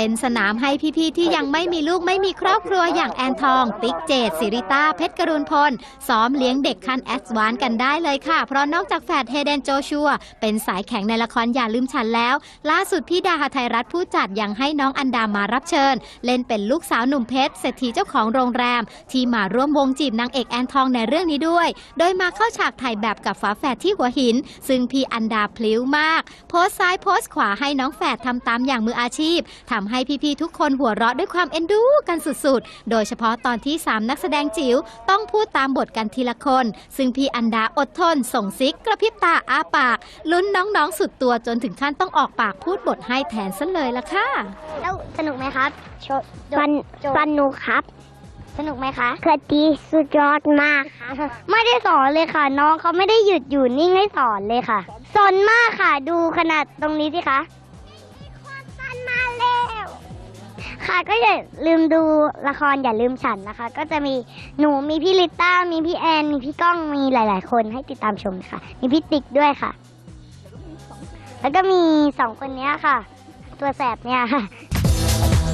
เป็นสนามให้พี่ๆที่ยังไม่มีลูกไม่มีครอบครัวอย่างแอนทอง ติ๊กเจดสิริต้าเพชรกรุณพลซ้อมเลี้ยงเด็กขั้นแอดวานกันได้เลยค่ะ เพราะนอกจากแฝดเฮเดนโจชัว เป็นสายแข็งในละครอย่าลืมฉันแล้ว ล่าสุดพี่ดาหาไทยรัฐผู้จัดยังให้น้องอันดามารับเชิญ เล่นเป็นลูกสาวหนุ่มเพชรเศรษฐีเจ้าของโรงแรม ที่มาร่วมวงจีบนางเอกแอนทองในเรื่องนี้ด้วย โดยมาเข้าฉากถ่ายแบบกับฝาแฝดที่หัวหิน ซึ่งพี่อันดาพลิ้วมาก โพสซ้ายโพสขวาให้น้องแฝดทำตามอย่างมืออาชีพทำให้พี่ๆทุกคนหัวเราะด้วยความเอ็นดูกันสุดๆ โดยเฉพาะตอนที่ 3 นักแสดงจิ๋วต้องพูดตามบทกันทีละคน ซึ่งพี่อันดาอดทน ส่งซิกกระพริบตาอ้าปาก ลุ้นน้องๆสุดตัวจนถึงขั้นต้องออกปากพูดบทให้แทนซะเลยละค่ะ แล้วสนุกไหมครับโชว์โจฟันโจฟันหนูครับ สนุกไหมคะคดีสุดยอดมากค่ะไม่ได้สอนเลยค่ะ น้องเขาไม่ได้หยุดอยู่นิ่งให้สอนเลยค่ะ สนมากค่ะ ดูขนาดตรงนี้สิคะ ค่ะก็อย่าลืมดูละครอย่าลืมฉันนะคะ ก็จะมีหนูมีพี่ลิต้ามีพี่แอนมีพี่ก้องมีหลาย ๆ คนให้ติดตามชมค่ะ มีพี่ติ๊กด้วยค่ะ แล้วก็มีสองคนเนี้ยค่ะ ตัวแสบเนี่ยค่ะ